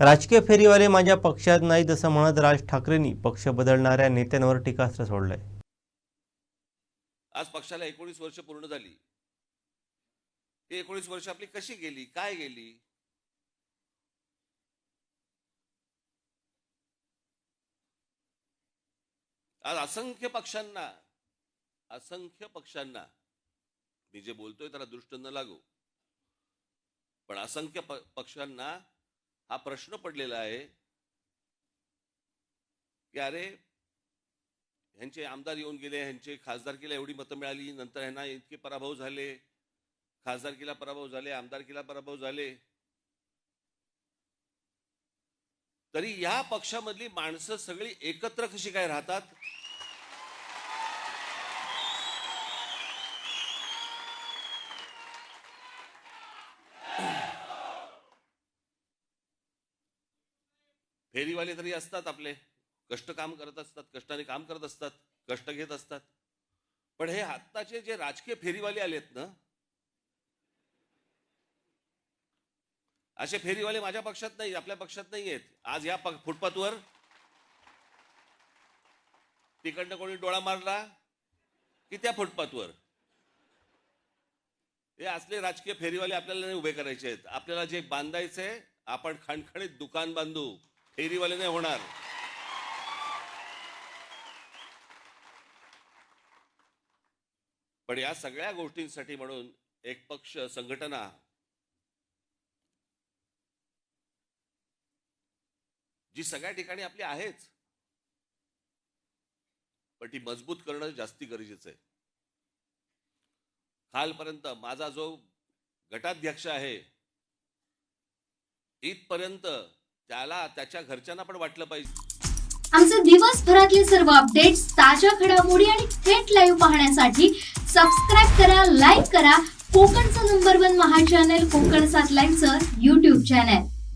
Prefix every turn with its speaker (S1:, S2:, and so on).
S1: राजकीय फेरीवाले माझ्या पक्षात नाहीत असं म्हणत राज ठाकरेंनी पक्ष बदलणाऱ्या नेत्यांवर टीकास्त्र सोडलंय.
S2: आज पक्षाला एकोणीस वर्ष पूर्ण झाली. ती एकोणीस वर्ष आपली कशी गेली? काय गेली? आज असंख्य पक्षांना असंख्य पक्षांना मी जे बोलतोय त्याला दृष्ट न लागू पण असंख्य प- पक्षांना हा प्रश्न पडलेला आहे की अरे ह्यांचे आमदार येऊन गेले ह्यांचे खासदारकीला एवढी मतं मिळाली नंतर ह्यांना इतके पराभव झाले खासदारकीला पराभव झाले आमदारकीला पराभव झाले. तरी या पक्षामधली माणसं सगळी एकत्र कशी काय राहतात? फेरीवाले तरी असतात आपले. कष्ट काम करत असतात कष्टाने काम करत असतात कष्ट घेत असतात. पण हे आत्ताचे जे राजकीय फेरीवाले आलेत ना असे फेरीवाले माझ्या पक्षात नाही आपल्या पक्षात नाही आहेत. आज या फुटपाथवर तिकडनं कोणी डोळा मारला की त्या फुटपाथवर. हे असले राजकीय फेरीवाले आपल्याला नाही उभे करायचे आहेत. आपल्याला जे बांधायचे आपण खणखणीत दुकान बांधू. फेरीवाले नाही होणार. पण या सगळ्या गोष्टींसाठी म्हणून एक पक्ष संघटना जी सगळ्या ठिकाणी आपली आहेच पण ती मजबूत करणं जास्ती गरजेचं आहे. कालपर्यंत माझा जो गटाध्यक्ष आहे इथपर्यंत त्याला त्याच्या घरच्यांना पण वाटलं पाहिजे.
S3: आमचे दिवसभरातले सर्व अपडेट्स ताज्या घडामोडी आणि थेट लाईव्ह पाहण्यासाठी सबस्क्राईब करा लाईक करा. कोकणचं नंबर वन महा चॅनल कोकण सात लाईव्हचं युट्यूब चॅनल